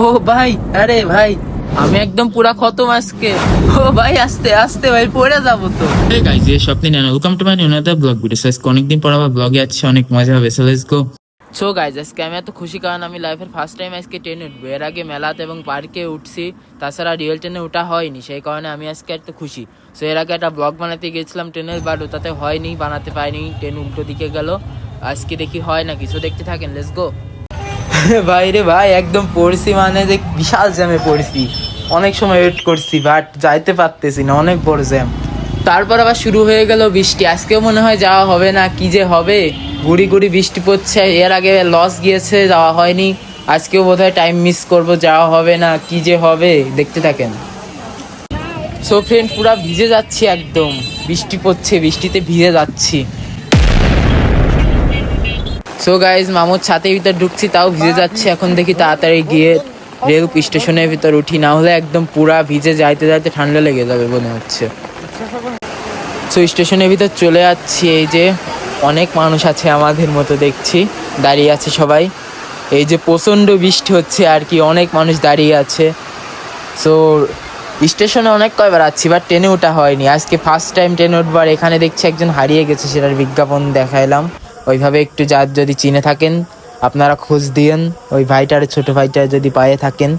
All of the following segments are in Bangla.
ও ভাই আরে ভাই আমি একদম পুরা খতম আজকে। ও ভাই আস্তে আস্তে ভাই পড়ে যাব তো। ये স্বপ্নিন and welcome to my new another vlog video. So আজকে অনেকদিন পর আবার ব্লগে যাচ্ছি অনেক মজা হবে। So let's go so guys আজকে আমি এত খুশি কারণ আমি লাইফের ফার্স্ট টাইম আজকে ট্রেনে উঠবো। এর আগে মেলাতে এবং পার্কে উঠছি তাছাড়া রিয়েল ট্রেনে ওঠা হয়নি সেই কারণে আমি আজকে এত খুশি। সো এর আগে একটা ব্লগ বানাতে গেছিলাম ট্রেনের বাট ওটাতে হয়নি বানাতে পারিনি। ট্রেন উল্টো দিকে গেল। আজকে দেখি হয় না কিছু দেখতে থাকেন লেটস গো ভাই রে ভাই, একদম পড়ছি মানে যে বিশাল জ্যামে পড়ছি। অনেক সময় ওয়েট করছি বাট যাইতে পারতেছি না, অনেক বড় জ্যাম তারপর আবার শুরু হয়ে গেল বৃষ্টি। আজকেও মনে হয় যাওয়া হবে না, কি যে হবে? গুড়ি গুড়ি বৃষ্টি পড়ছে, এর আগে লস গিয়েছে, যাওয়া হয়নি। আজকেও বোধহয় টাইম মিস করব, যাওয়া হবে না, কি যে হবে, দেখতে থাকেন। সো ফ্রেন্ড পুরা ভিজে যাচ্ছি একদম। বৃষ্টি পড়ছে, বৃষ্টিতে ভিজে যাচ্ছি। সো গাইজ মামুর ছাতের ভিতর ঢুকছি, তাও ভিজে যাচ্ছে। এখন দেখি তাড়াতাড়ি গিয়ে রেল স্টেশনের ভিতর উঠি, না হলে একদম পুরা ভিজে যাইতে যাইতে ঠান্ডা লেগে যাবে মনে হচ্ছে। সো স্টেশনের ভিতর চলে যাচ্ছি, এই যে অনেক মানুষ আছে আমাদের মতো দেখছি, দাঁড়িয়ে আছে সবাই। এই যে প্রচণ্ড বৃষ্টি হচ্ছে আর কি, অনেক মানুষ দাঁড়িয়ে আছে। সো স্টেশনে অনেক কয়বার আছি বাট ট্রেনে ওঠা হয়নি। আজকে ফার্স্ট টাইম ট্রেনে উঠবার এখানে দেখছি একজন হারিয়ে গেছে, সেটার বিজ্ঞাপন দেখাইলাম। ওইভাবে একটু যার যদি চিনে থাকেন, আপনারা খোঁজ দিয়েন, ওই ভাইটার, ছোট ভাইটার যদি পায়ে থাকেন।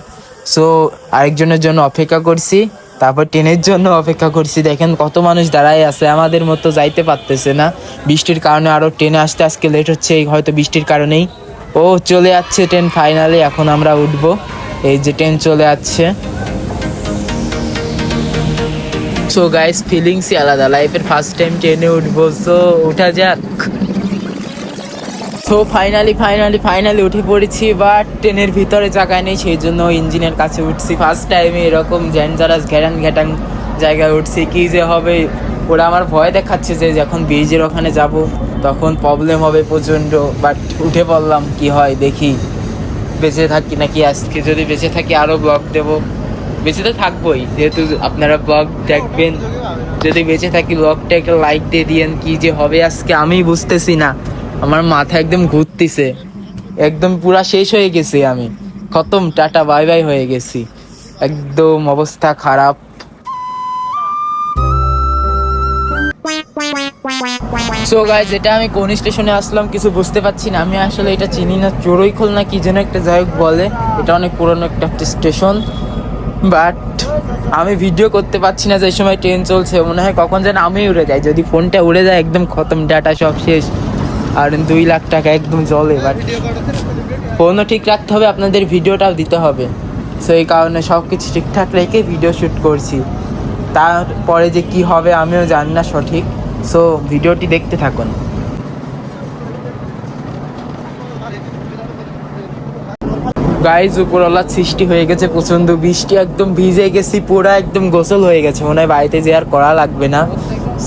সো আরেকজনের জন্য অপেক্ষা করছি, তারপর ট্রেনের জন্য অপেক্ষা করছি। দেখেন কত মানুষ দাঁড়ায় আছে, আমাদের মতো যাইতে পারতেছে না। বৃষ্টির কারণে আরও ট্রেনে আসতে, আজকে লেট হচ্ছে, এই হয়তো বৃষ্টির কারণেই। ও, চলে যাচ্ছে ট্রেন ফাইনালি এখন আমরা উঠব। এই যে ট্রেন চলে যাচ্ছে। সো গাইস ফিলিংসই আলাদা। লাইফের ফার্স্ট টাইম ট্রেনে উঠবো। সো ওঠা যাক। সো ফাইনালি ফাইনালি ফাইনালি উঠে পড়েছি বাট ট্রেনের ভিতরে জায়গা নেই সেই জন্য ইঞ্জিনের কাছে উঠছি। ফার্স্ট টাইমে এরকম জ্যানজারাস ঘ্যাটান ঘ্যাটান জায়গায় উঠছি। কি যে হবে? ওরা আমার ভয় দেখাচ্ছে যে যখন ব্রিজের ওখানে যাব, তখন প্রবলেম হবে প্রচণ্ড। বাট উঠে পড়লাম, কি হয়, দেখি। বেঁচে থাকি নাকি? আজকে যদি বেঁচে থাকি আরও ব্লগ দেবো। বেঁচে তো থাকবোই, যেহেতু আপনারা ব্লগ দেখবেন। যদি বেঁচে থাকি ব্লগটা একটা লাইক দিয়ে দিয়েন, কি যে হবে আজকে আমি বুঝতেছি না। আমার মাথা একদম ঘুরতেছে। একদম পুরা শেষ হয়ে গেছি আমি। খতম, টাটা, বাই বাই হয়ে গেছি। একদম অবস্থা খারাপ। সো গাইজ এটা আমি কোন স্টেশনে আসলাম কিছু বুঝতে পারছি না। আমি আসলে এটা চিনি না, চোরই খোল না, কি যেন একটা যাই বলে। এটা অনেক পুরনো একটা স্টেশন। বাট আমি ভিডিও করতে পারছি না যে সময় ট্রেন চলছে। মনে হয় কখন যেন আমি উড়ে যাই। যদি ফোনটা উড়ে যায়, একদম খতম ডাটা সব শেষ। আর দুই লাখ টাকা একদম জলে বাট ফোনও ঠিক রাখতে হবে, আপনাদের ভিডিওটাও দিতে হবে। সো এই কারণে সব কিছু ঠিকঠাক রেখে ভিডিও শ্যুট করছি। তারপরে যে কি হবে আমিও জানি না সঠিক। সো ভিডিওটি দেখতে থাকুন। গাইজ উপরওয়ালা সৃষ্টি হয়ে গেছে প্রচণ্ড বৃষ্টি, একদম ভিজে গেছি, পুরো একদম গোসল হয়ে গেছে। মনে হয় বাড়িতে যে আর করা লাগবে না।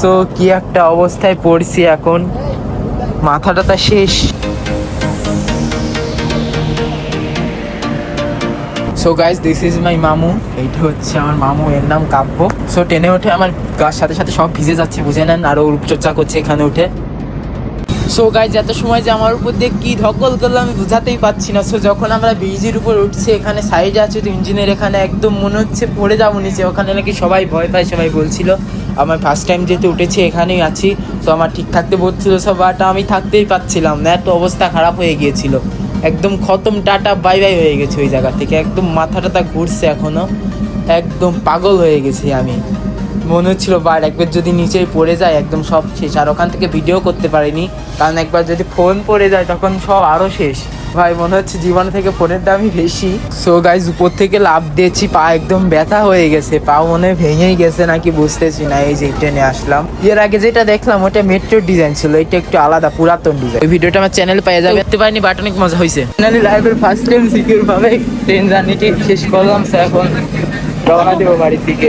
সো কি একটা অবস্থায় পড়ছি এখন। মাথা তা শেষ। So guys this is my মামু। এইটা হচ্ছে আমার মামু, এর নাম কাব্য। সো টেনে উঠে আমার গাছ সাথে সাথে সব ভিজে যাচ্ছে, বুঝে নেন। আরও রূপচর্চা করছে এখানে উঠে। সো গাইজ এত সময় যে আমার উপর দিয়ে কী ধকল করল আমি বুঝাতেই পারছি না। সো যখন আমরা ব্রিজের উপর উঠছি, এখানে সাইডে আছে, তো ইঞ্জিনের এখানে একদম মনে হচ্ছে পড়ে যাব নিচে। ওখানে নাকি সবাই ভয় পায়, সবাই বলছিল, আমার ফার্স্ট টাইম যেহেতু উঠেছি, এখানেই আছি, তো আমার ঠিক থাকতে বলছিল সব বাট আমি থাকতেই পারছিলাম না। এত অবস্থা খারাপ হয়ে গিয়েছিল। একদম খতম, টাটা বাই বাই হয়ে গেছে ওই জায়গা থেকে। একদম মাথা টাথা ঘুরছে এখনও একদম পাগল হয়ে গেছি আমি। মনে হচ্ছিল বার একবার যদি নিচে পড়ে যায় একদম সব শেষ। আর ওখান থেকে ভিডিও করতে পারিনি কারণ একবার যদি ফোন পড়ে যায় তখন সব আরও শেষ। ভাই মনে হচ্ছে জীবন থেকে ফোনের দামই বেশি। সো গাইজ উপর থেকে লাভ দিয়েছি পা একদম ব্যথা হয়ে গেছে পা মনে ভেঙেই গেছে নাকি বুঝতেছি না এই যে ট্রেনে আসলাম। এর আগে যেটা দেখলাম ওটা মেট্রোর ডিজাইন ছিল এটা একটু আলাদা পুরাতন ডিজাইন ওই ভিডিওটা আমার চ্যানেল পেয়ে যাবে। দেখতে পারিনি বাট অনেক মজা হয়েছে। ফাইনালি লাইফের ফার্স্ট টাইম সিকিউর ভাবে ট্রেন জার্নিটি শেষ করলাম সো এখন রওনা দেবো বাড়ির দিকে।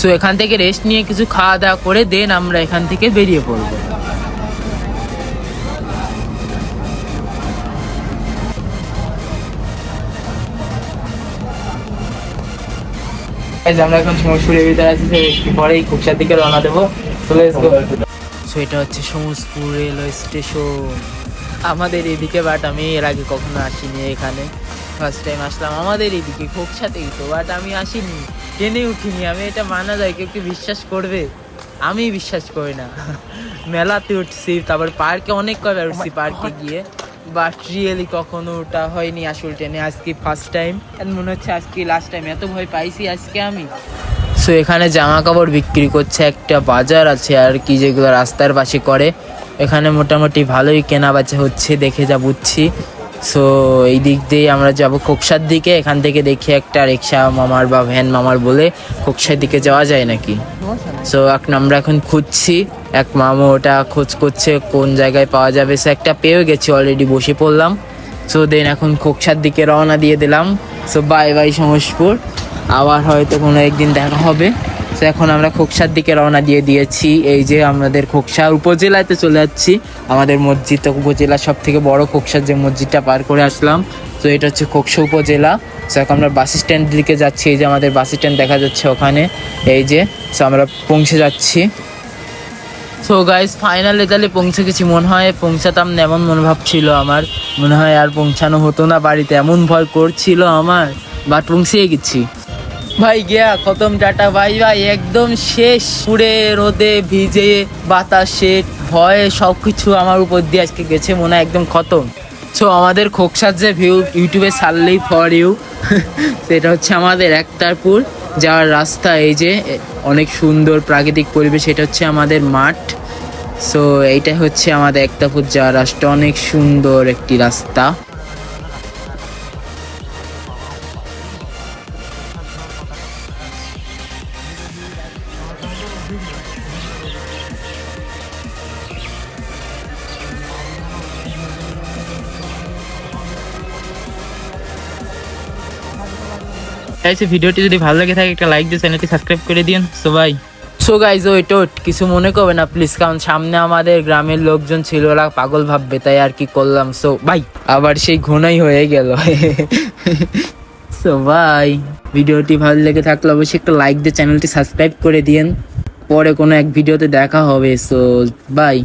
সো এখান থেকে রেস্ট নিয়ে কিছু খাওয়া দাওয়া করে দেন আমরা এখান থেকে বেরিয়ে পড়ব। আমরা এখন মসুরের ভিতরে আছি পরেই খুবসার দিকে রওনা দেবো। চলে সো সো এটা হচ্ছে সমুজপুর রেলওয়ে স্টেশন। আমাদের এদিকে বাট আমি এর আগে কখনো আসিনি এখানে। ফার্স্ট টাইম আসলাম আমাদের এদিকে খোকসাতেই তো বাট আমি আসিনি ট্রেনে উঠিনি আমি এটা মানা যায় কেউ কি বিশ্বাস করবে? আমি বিশ্বাস করি না। মেলাতে উঠছি তারপর পার্কে অনেক কবার উঠছি পার্কে গিয়ে বাট রিয়েলি কখনো ওটা হয়নি আসল ট্রেনে আজকে ফার্স্ট টাইম মনে হচ্ছে আজকে লাস্ট টাইম এত ভয় পাইছি আজকে আমি। সো এখানে জামা কাপড় বিক্রি করছে একটা বাজার আছে আর কি যেগুলো রাস্তার পাশে করে। এখানে মোটামুটি ভালোই কেনা বেচা হচ্ছে, দেখে যা বুঝছি। সো এই দিক দিয়ে আমরা যাব খোকসার দিকে, এখান থেকে দেখি একটা রিক্সা মামার বা ভ্যান মামার বলে খোকসার দিকে যাওয়া যায় নাকি? সো এখন আমরা এখন খুঁজছি, এক মামু ওটা খোঁজ করছে কোন জায়গায় পাওয়া যাবে। সো একটা পেয়েও গেছি অলরেডি বসে পড়লাম। সো দেন এখন খোকসার দিকে রওনা দিয়ে দিলাম। সো বাই বাই সমসপুর আবার হয়তো কোনো একদিন দেখা হবে। তো এখন আমরা খোকসার দিকে রওনা দিয়ে দিয়েছি। এই যে আমাদের খোকসা উপজেলাতে চলে যাচ্ছি। আমাদের মসজিদ উপজেলা সব থেকে বড় খোকসার যে মসজিদটা পার করে আসলাম। তো এটা হচ্ছে খোকসা উপজেলা। তো এখন আমরা বাস স্ট্যান্ড দিকে যাচ্ছি। এই যে আমাদের বাস স্ট্যান্ড দেখা যাচ্ছে ওখানে। এই যে তো আমরা পৌঁছে যাচ্ছি। সো গাইস ফাইনালে তাহলে পৌঁছে গেছি। মনে হয় পৌঁছাতাম না, এমন মনোভাব ছিল আমার। মনে হয় আর পৌঁছানো হতো না। বাড়িতে এমন ভয় করছিল আমার। বাট পৌঁছে গেছি। ভাই গিয়া খতম টাটা ভাই ভাই, একদম শেষ। পুড়ে রোদে ভিজে বাতাসে ভয়ে সব কিছু আমার উপর দিয়ে আজকে গেছে, মনে হয় একদম খতম। সো আমাদের খোকসার যে ভিউ ইউটিউবে সারলেই ফর ইউ সেটা হচ্ছে আমাদের একতারপুর, যাওয়ার রাস্তা এই যে, অনেক সুন্দর প্রাকৃতিক পরিবেশ, এটা হচ্ছে আমাদের মাঠ। সো এইটা হচ্ছে আমাদের একতাপুর যাওয়ার রাস্তা, অনেক সুন্দর একটি রাস্তা। গাইস ভিডিওটি যদি ভালো লাগে থাকে, একটা লাইক দিয়ে চ্যানেলটি সাবস্ক্রাইব করে দিন। So bye so guys wait wait কিছু মনে করবে না প্লিজ কারণ সামনে আমাদের গ্রামের লোকজন ছিল, ওরা পাগল ভাববে, তাই আর কি করলাম। সো ভাই আবার সেই ঘনই হয়ে গেল। সো ভাই ভিডিওটি ভালো লেগে থাকলে অবশ্যই একটা লাইক দিয়ে চ্যানেলটি সাবস্ক্রাইব করে দিন পরে কোনো এক ভিডিওতে দেখা হবে সো বাই